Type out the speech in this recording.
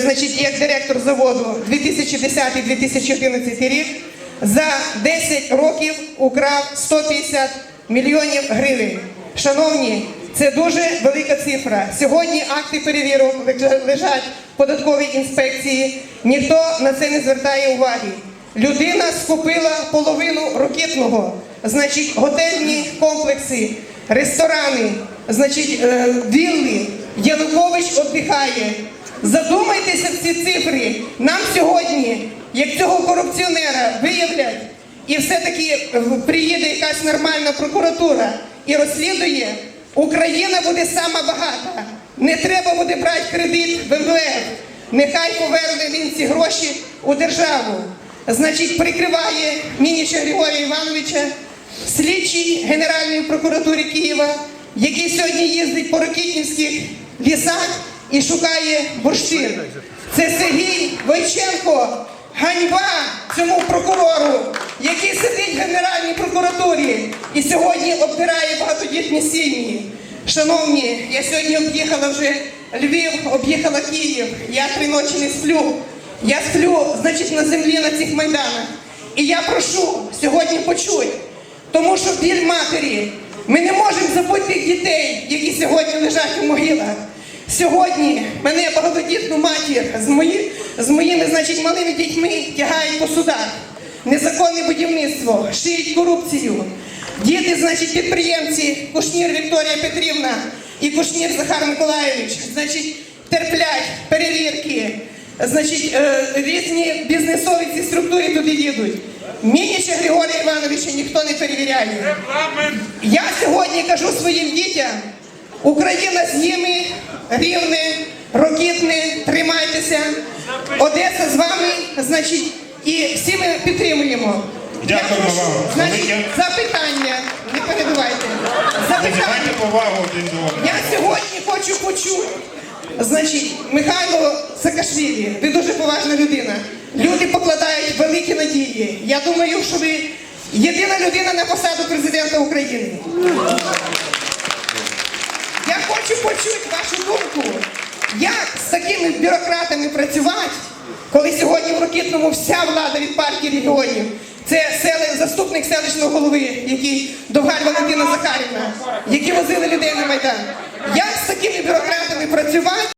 значить, як директор заводу 2010-2011 рік, за 10 років украв 150 мільйонів гривень. Шановні, це дуже велика цифра. Сьогодні акти перевірок лежать в податковій інспекції. Ніхто на це не звертає уваги. Людина скупила половину ракетного, значить, готельні комплекси, ресторани, значить, е, вілли. Янукович віддихає. Задумайтеся в ці цифри. Нам сьогодні, як цього корупціонера, виявлять, і все-таки е, приїде якась нормальна прокуратура і розслідує, Україна буде сама багата. Не треба буде брати кредит в МВФ. Нехай поверне він ці гроші у державу. Значить, прикриває мініча Григорія Івановича, слідчий Генеральної прокуратури Києва, який сьогодні їздить по Рокітнівських лісах і шукає бурштин. Це Сергій Войченко. Ганьба цьому прокурору, який сидить в Генеральній прокуратурі і сьогодні обдирає багатодітні сім'ї. Шановні, я сьогодні об'їхала вже Львів, об'їхала Київ. Я три ночі не сплю. Я сплю, значить, на землі на цих майданах. І я прошу сьогодні почуй, тому що біль матері. Ми не можемо забути дітей, які сьогодні лежать у могилах. Сьогодні мене багатодітну матір з, мої, з моїми значить, малими дітьми тягають по судах. Незаконне будівництво, шиють корупцію. Діти, значить, підприємці, Кушнір Вікторія Петрівна і Кушнір Захар Миколаєвич, значить, терплять перевірки, значить, е, різні бізнесові ці структури туди їдуть. Мініча Григорія Івановича ніхто не перевіряє. Я сьогодні кажу своїм дітям, Україна з ними, рівне, рокітне, тримайтеся. Одеса з вами, значить, і всі ми підтримуємо. Дякуємо вам. Значить, запитання, не перебувайте. Запитання. повагу один до одного. Я сьогодні хочу почути. Значить, Михайло Саакашвілі, ви дуже поважна людина. Люди покладають великі надії. Я думаю, що ви єдина людина на посаду президента України. Я хочу почути вашу думку, як з такими бюрократами працювати, коли сьогодні в Рокітному вся влада від партії регіонів. Це сели, заступник селищного голови, який Довгаль Валентина Захарівна, які возили людей на Майдан. Як з такими бюрократами працювати?